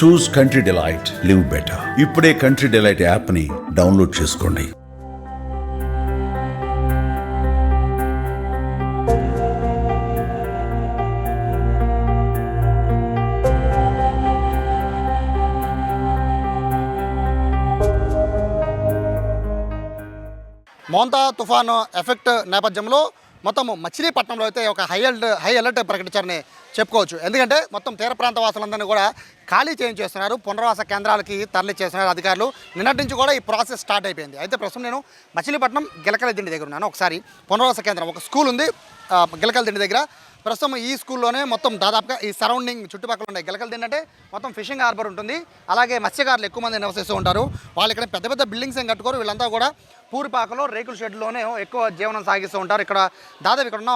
Choose country delight live better ఇప్పుడే country delight యాప్ని download చేసుకోండి. మోంతా తుఫాను ఎఫెక్ట్ నేపథ్యంలో మొత్తం మచిలీపట్నంలో అయితే ఒక హై అలర్ట్ హై అలర్ట్ ప్రకటించారని చెప్పుకోవచ్చు. ఎందుకంటే మొత్తం తీర ప్రాంత వాసులందరినీ కూడా ఖాళీ చేయించేస్తున్నారు. పునర్వాస కేంద్రాలకి తరలి చేస్తున్నారు అధికారులు. నిన్నటి నుంచి కూడా ఈ ప్రాసెస్ స్టార్ట్ అయిపోయింది. అయితే ప్రస్తుతం నేను మచిలీపట్నం గిలకల దిండి దగ్గర ఉన్నాను. ఒకసారి పునర్వాస కేంద్రం ఒక స్కూల్ ఉంది గిలకలదిండి గిలకల దిండి దగ్గర. ప్రస్తుతం ఈ స్కూల్లోనే మొత్తం దాదాపుగా ఈ సరౌండింగ్ చుట్టుపక్కల ఉన్నాయి గిలకలు తిండే మొత్తం ఫిషింగ్ హార్బర్ ఉంటుంది. అలాగే మత్స్యకారులు ఎక్కువ మంది నివసిస్తూ ఉంటారు. వాళ్ళు ఇక్కడ పెద్ద పెద్ద బిల్డింగ్స్ ఏం కట్టుకోరు. వీళ్ళంతా కూడా పూరిపాకలో రేకుల షెడ్లోనే ఎక్కువ జీవనం సాగిస్తూ ఉంటారు. ఇక్కడ దాదాపు ఇక్కడ ఉన్న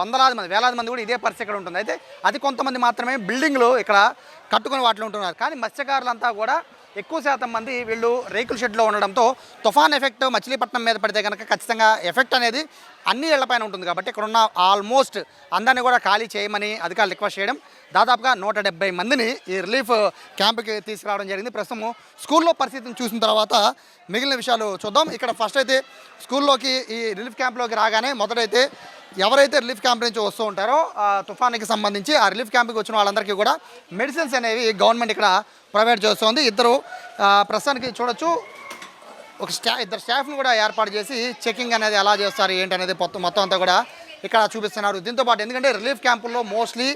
వందలాది మంది వేలాది మంది కూడా ఇదే పరిస్థితి ఇక్కడ ఉంటుంది. అయితే అది కొంతమంది మాత్రమే బిల్డింగ్లు ఇక్కడ కట్టుకుని వాటిలో ఉంటున్నారు. కానీ మత్స్యకారులంతా కూడా ఎక్కువ శాతం మంది వీళ్ళు రేకుల షెడ్లో ఉండడంతో తుఫాన్ ఎఫెక్ట్ మచిలీపట్నం మీద పడితే కనుక ఖచ్చితంగా ఎఫెక్ట్ అనేది అన్ని ఇళ్ళపైన ఉంటుంది కాబట్టి ఇక్కడ ఉన్న ఆల్మోస్ట్ అందరినీ కూడా ఖాళీ చేయమని అధికారులు రిక్వెస్ట్ చేయడం. దాదాపుగా నూట డెబ్బై మందిని ఈ రిలీఫ్ క్యాంప్కి తీసుకురావడం జరిగింది. ప్రస్తుతం స్కూల్లో పరిస్థితిని చూసిన తర్వాత మిగిలిన విషయాలు చూద్దాం. ఇక్కడ ఫస్ట్ అయితే స్కూల్లోకి ఈ రిలీఫ్ క్యాంప్లోకి రాగానే మొదటైతే ఎవరైతే రిలీఫ్ క్యాంప్ నుంచి వస్తూ ఉంటారో ఆ తుఫానికి సంబంధించి ఆ రిలీఫ్ క్యాంప్కి వచ్చిన వాళ్ళందరికీ కూడా మెడిసిన్స్ అనేవి గవర్నమెంట్ ఇక్కడ ప్రొవైడ్ చేస్తుంది. ఇద్దరు ప్రస్తుతానికి చూడొచ్చు. ఒక స్టా ఇద్దరు స్టాఫ్ను కూడా ఏర్పాటు చేసి చెకింగ్ అనేది ఎలా చేస్తారు ఏంటి అనేది మొత్తం మొత్తం అంతా కూడా ఇక్కడ చూపిస్తున్నారు. దీంతో పాటు ఎందుకంటే రిలీఫ్ క్యాంపుల్లో మోస్ట్లీ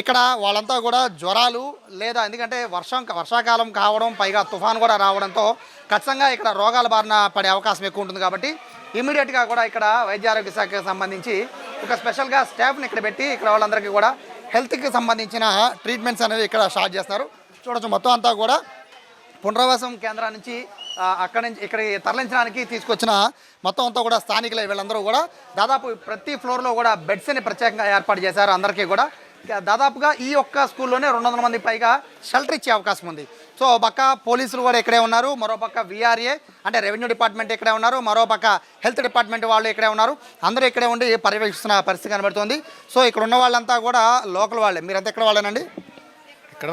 ఇక్కడ వాళ్ళంతా కూడా జ్వరాలు లేదా ఎందుకంటే వర్షం వర్షాకాలం కావడం పైగా తుఫాన్ కూడా రావడంతో ఖచ్చితంగా ఇక్కడ రోగాల బారిన పడే అవకాశం ఎక్కువ ఉంటుంది కాబట్టి ఇమీడియట్గా కూడా ఇక్కడ వైద్య ఆరోగ్య శాఖకు సంబంధించి ఒక స్పెషల్గా స్టాఫ్ని ఇక్కడ పెట్టి ఇక్కడ వాళ్ళందరికీ కూడా హెల్త్కి సంబంధించిన ట్రీట్మెంట్స్ అనేవి ఇక్కడ స్టార్ట్ చేస్తున్నారు చూడొచ్చు మొత్తం అంతా కూడా పునరావాసం కేంద్రం నుంచి అక్కడి నుంచి ఇక్కడికి తరలించడానికి తీసుకొచ్చిన మొత్తం అంతా కూడా స్థానికులే వీళ్ళందరూ కూడా దాదాపు ప్రతి ఫ్లోర్లో కూడా బెడ్స్ని ప్రత్యేకంగా ఏర్పాటు చేశారు. అందరికీ కూడా దాదాపుగా ఈ ఒక్క స్కూల్లోనే రెండు వందల మంది పైగా షెల్టర్ ఇచ్చే అవకాశం ఉంది. సో పక్క పోలీసులు కూడా ఇక్కడే ఉన్నారు మరో పక్క విఆర్ఏ అంటే రెవెన్యూ డిపార్ట్మెంట్ ఇక్కడే ఉన్నారు మరో పక్క హెల్త్ డిపార్ట్మెంట్ వాళ్ళు ఇక్కడే ఉన్నారు. అందరూ ఇక్కడే ఉండి పర్యవేక్షిస్తున్న పరిస్థితి కనబడుతుంది. సో ఇక్కడ ఉన్న వాళ్ళంతా కూడా లోకల్ వాళ్ళే. మీరంతా ఇక్కడ వాళ్ళేనండి? ఇక్కడ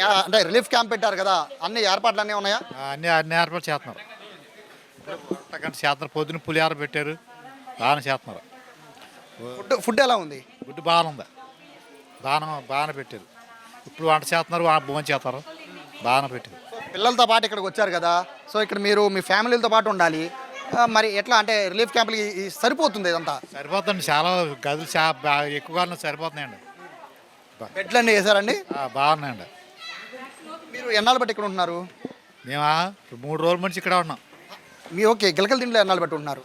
యా, అంటే రిలీఫ్ క్యాంప్ పెట్టారు కదా. అన్ని ఏర్పాట్లు అన్నీ ఉన్నాయా అన్ని అన్ని ఏర్పాటు చేస్తున్నారు. చేస్తున్నారు. పొద్దున పులిహార పెట్టారు. బాగానే చేస్తున్నారు. ఫుడ్ ఫుడ్ ఎలా ఉంది? గుడ్డు బాగానే ఉంది. బాగానే బాగానే పెట్టారు. ఇప్పుడు వంట చేస్తున్నారు భోజనం చేస్తారు. బాగానే పెట్టారు. పిల్లలతో పాటు ఇక్కడికి వచ్చారు కదా సో ఇక్కడ మీరు మీ ఫ్యామిలీలతో పాటు ఉండాలి. మరి ఎట్లా అంటే రిలీఫ్ క్యాంప్లకి సరిపోతుంది ఇదంతా? సరిపోతుంది చాలా గదులు చా బాగా ఎక్కువగానే సరిపోతున్నాయండి. బెడ్లు అన్నీ వేసారండి? ఆ, బాగున్నాయండి. మీరు ఎన్నాళ్ళు బట్టి ఇక్కడ ఉంటున్నారు? మేమా మూడు రోజుల నుంచి ఇక్కడ ఉన్నాం. మీ ఓకే గిలకల తిండిలో ఎన్నాళ్ళు బట్టి ఉంటున్నారు?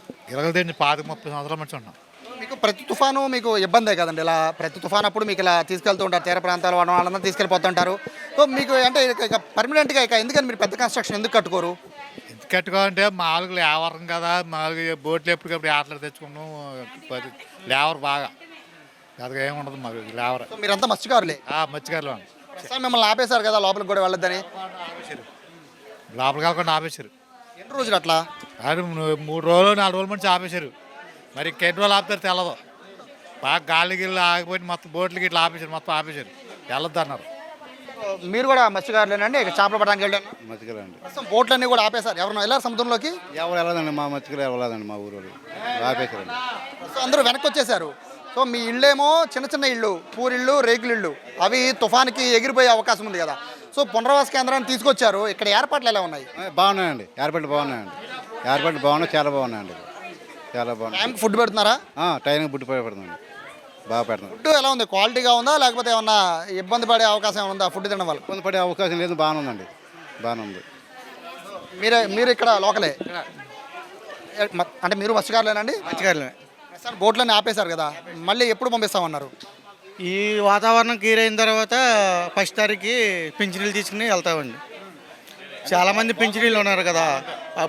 తిండి పాతిక ముప్పై సంవత్సరాల నుంచి ఉన్నాం. మీకు ప్రతి తుఫాను మీకు ఇబ్బందే కదండి. ఇలా ప్రతి తుఫాన్ అప్పుడు మీకు ఇలా తీసుకెళ్తూ ఉంటారు తీర ప్రాంతాల వాళ్ళ వాళ్ళందరూ తీసుకెళ్ళిపోతుంటారు సో మీకు అంటే ఇక- పర్మనెంట్గా ఇక ఎందుకని మీరు పెద్ద కన్స్ట్రక్షన్ ఎందుకు కట్టుకోరు? ఎందుకు కట్టుకోవాలంటే మామూలుగా లేవరం కదా. మామూలుగా బోట్లు ఎప్పటికప్పుడు ఆటలు తెచ్చుకున్నాం లేవర్ బాగా. పెద్దగా ఏముండదు మాకు లేవర్. మీరంతా మత్స్యకారులే? మత్స్యకారులు మిమ్మల్ని ఆపేశారు కదా లోపలికి కూడా వెళ్ళొద్దని. లోపలికి కాకుండా ఆపేశారు. ఎన్ని రోజులు అట్లా? మూడు రోజులు నాలుగు రోజుల నుంచి ఆపేశారు. మరి రోజులు ఆపుతారు తెలదు బాగా గాలి గిల్లు ఆగిపోయి మొత్తం బోట్లకి ఇట్లా ఆపేశారు మొత్తం ఆపేశారు. వెళ్ళొద్దు అన్నారు. మీరు కూడా మత్స్యకారులేనండి ఇక చేపలు పడడానికి వెళ్ళాను. మతికలండి ప్రస్తుతం బోట్లన్నీ కూడా ఆపేశారు. ఎవరైనా వెళ్ళారు సముద్రంలోకి? ఎవరు వెళ్ళదండి మా మతికలు ఎవరు మా ఊరు వాళ్ళు ఆపేశారండి. సో అందరూ వెనక్కి వచ్చేసారు సో మీ ఇళ్ళేమో చిన్న చిన్న ఇళ్ళు పూరిళ్ళు రేకులు ఇళ్ళు. అవి తుఫాన్కి ఎగిరిపోయే అవకాశం ఉంది కదా. సో పునరావాస కేంద్రాన్ని తీసుకొచ్చారు. ఇక్కడ ఏర్పాట్లు ఎలా ఉన్నాయి? బాగున్నాయండి. ఏర్పాట్లు బాగున్నాయండి. ఏర్పాట్లు బాగున్నాయి చాలా బాగున్నాయండి. చాలా టైంకి ఫుడ్ పెడుతున్నారా? ఆ, టైంకి బుట్టి పెడుతుంది బాగా పెడుతుంది ఫుడ్ ఎలా ఉంది? క్వాలిటీగా ఉందా? లేకపోతే ఏమన్నా ఇబ్బంది పడే అవకాశం ఏమైనా ఉందా ఫుడ్ తినడం వల్ల? ఇబ్బంది పడే అవకాశం లేదు బాగానే ఉందండి. బాగానే ఉంది. మీరే మీరు ఇక్కడ లోకలే అంటే మీరు మత్స్యకారులేనండి? మత్స్యకారులమే. సార్ బోట్లన్నీ ఆపేశారు కదా. మళ్ళీ ఎప్పుడు పంపిస్తామన్నారు? ఈ వాతావరణం క్లియర్ అయిన తర్వాత ఫస్ట్ తారీఖుకి పింఛనీలు తీసుకుని వెళ్తామండి. చాలామంది పింఛనీళ్ళు ఉన్నారు కదా.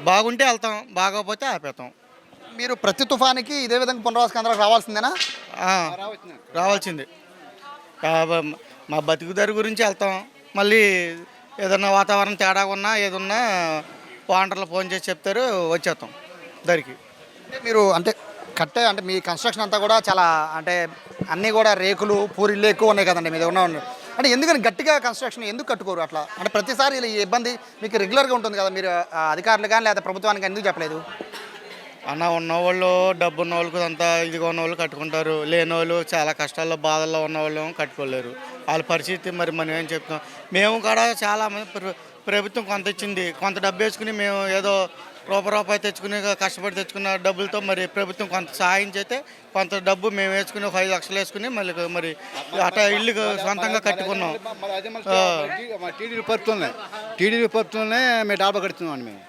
బాగుంటే వెళ్తాం బాగోకపోతే ఆపేతాం మీరు ప్రతి తుఫానికి ఇదే విధంగా పునరావాస కేంద్రాలకు రావాల్సిందేనా రావాల్సిందే. మా బతుకుదారి గురించి వెళ్తాం. మళ్ళీ ఏదన్నా వాతావరణం తేడా ఉన్నా ఏదున్నా వాంటర్లు ఫోన్ చేసి చెప్తారు వచ్చేస్తాం దరికి. మీరు అంటే కట్టే అంటే మీ కన్స్ట్రక్షన్ అంతా కూడా చాలా అంటే అన్నీ కూడా రేకులు పూరిళ్ళు ఎక్కువ ఉన్నాయి కదండి మీద ఉన్న అంటే ఎందుకని గట్టిగా కన్స్ట్రక్షన్ ఎందుకు కట్టుకోరు అట్లా? అంటే ప్రతిసారి ఇలా ఇబ్బంది మీకు రెగ్యులర్గా ఉంటుంది కదా మీరు అధికారులు కానీ లేదా ప్రభుత్వానికి ఎందుకు చెప్పలేదు? అన్న ఉన్నవాళ్ళు డబ్బు ఉన్న వాళ్ళకి అంతా ఇదిగా ఉన్న వాళ్ళు కట్టుకుంటారు. లేని వాళ్ళు చాలా కష్టాల్లో బాధల్లో ఉన్న వాళ్ళు కట్టుకోలేరు. వాళ్ళ పరిస్థితి మరి మనం ఏం చెప్తాం? మేము కూడా చాలా ప్రభుత్వం కొంత ఇచ్చింది. కొంత డబ్బు వేసుకుని మేము ఏదో రూపాయి రూపాయి తెచ్చుకుని కష్టపడి తెచ్చుకున్న డబ్బులతో మరి ప్రభుత్వం కొంత సహాయం చేస్తే కొంత డబ్బు మేము వేసుకుని ఒక ఐదు లక్షలు వేసుకుని మళ్ళీ మరి అట్లా ఇల్లు సొంతంగా కట్టుకున్నాం. మరి అదే మన టీడీపీ ప్రభుత్వంలో. టీడీపీ ప్రభుత్వంలోనే మేము డాబా కడుతున్నాం అండి మేము.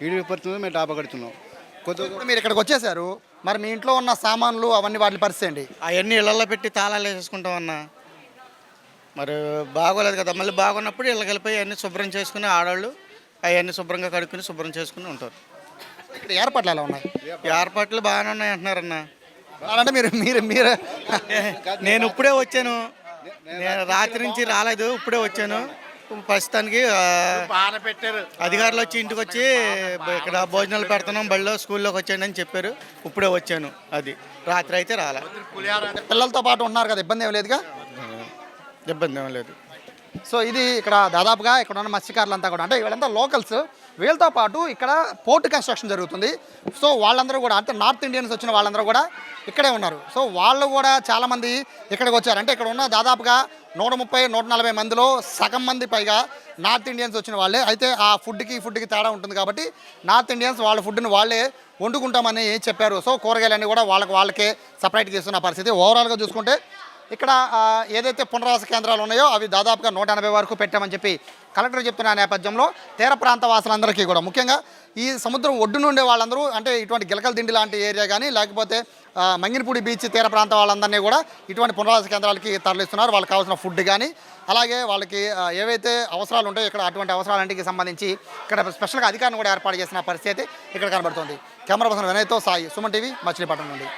టీడీపీ ప్రభుత్వంలో మేము డాబా కడుతున్నాం. కొద్దిగా మీరు ఇక్కడికి వచ్చేసారు మరి మీ ఇంట్లో ఉన్న సామాన్లు అవన్నీ వాటి పరిస్థితి అవన్నీ ఇళ్ళల్లో పెట్టి తాళాలు వేసేసుకుంటాం అన్న. మరి బాగోలేదు కదా మళ్ళీ బాగున్నప్పుడు ఇళ్ళకి వెళ్ళిపోయి అన్నీ శుభ్రం చేసుకుని ఆడవాళ్ళు అవన్నీ శుభ్రంగా కడుక్కుని శుభ్రం చేసుకుని ఉంటారు. ఇక్కడ ఏర్పాట్లు ఎలా ఉన్నాయి? ఏర్పాట్లు బాగానే ఉన్నాయి అంటున్నారన్న అంటే మీరు మీరు మీరు. నేను ఇప్పుడే వచ్చాను. నేను రాత్రి నుంచి రాలేదు ఇప్పుడే వచ్చాను. ప్రస్తుతానికి ఆ, బాగా పెట్టారు. అధికారులు వచ్చి ఇంటికి వచ్చి ఇక్కడ భోజనాలు పెడుతున్నాం బడిలో స్కూల్లోకి వచ్చాను అని చెప్పారు. ఇప్పుడే వచ్చాను అది. రాత్రి అయితే రాలే. పిల్లలతో పాటు ఉన్నారు కదా ఇబ్బంది ఏం లేదుగా? ఇబ్బంది ఏం లేదు. సో ఇది ఇక్కడ దాదాపుగా ఇక్కడ ఉన్న మత్స్యకారులంతా కూడా. అంటే వీళ్ళంతా లోకల్స్ వీళ్ళతో పాటు ఇక్కడ పోర్ట్ కన్స్ట్రక్షన్ జరుగుతుంది. సో వాళ్ళందరూ కూడా అంటే నార్త్ ఇండియన్స్ వచ్చిన వాళ్ళందరూ కూడా ఇక్కడే ఉన్నారు. సో వాళ్ళు కూడా చాలామంది ఇక్కడికి వచ్చారు. అంటే ఇక్కడ ఉన్న దాదాపుగా నూట ముప్పై నూట నలభై మందిలో సగం మంది పైగా నార్త్ ఇండియన్స్ వచ్చిన వాళ్ళే. అయితే ఆ ఫుడ్కి ఫుడ్కి తేడా ఉంటుంది కాబట్టి నార్త్ ఇండియన్స్ వాళ్ళ ఫుడ్ని వాళ్ళే వండుకుంటామని చెప్పారు. సో కూరగాయలన్నీ కూడా వాళ్ళకి వాళ్ళకే సపరేట్ చేస్తున్న పరిస్థితి. ఓవరాల్గా చూసుకుంటే ఇక్కడ ఏదైతే పునరావాస కేంద్రాలు ఉన్నాయో అవి దాదాపుగా నూట ఎనభై వరకు పెట్టామని చెప్పి కలెక్టర్ చెప్తున్న నేపథ్యంలో తీర ప్రాంత వాసులందరికీ కూడా. ముఖ్యంగా ఈ సముద్రం ఒడ్డు నుండే వాళ్ళందరూ అంటే ఇటువంటి గిలకల దిండి లాంటి ఏరియా కానీ లేకపోతే మంగినపూడి బీచ్ తీర ప్రాంత వాళ్ళందరినీ కూడా ఇటువంటి పునరావాస కేంద్రాలకి తరలిస్తున్నారు. వాళ్ళకి కావాల్సిన ఫుడ్ కానీ అలాగే వాళ్ళకి ఏవైతే అవసరాలు ఉంటాయో ఇక్కడ అటువంటి అవసరాలంటికి సంబంధించి ఇక్కడ స్పెషల్గా అధికారులు కూడా ఏర్పాటు చేసిన పరిస్థితి ఇక్కడ కనబడుతుంది. కెమెరా పర్సన్ వినయ్తో సాయి సుమన్ టీవీ మచిలీపట్నం నుండి.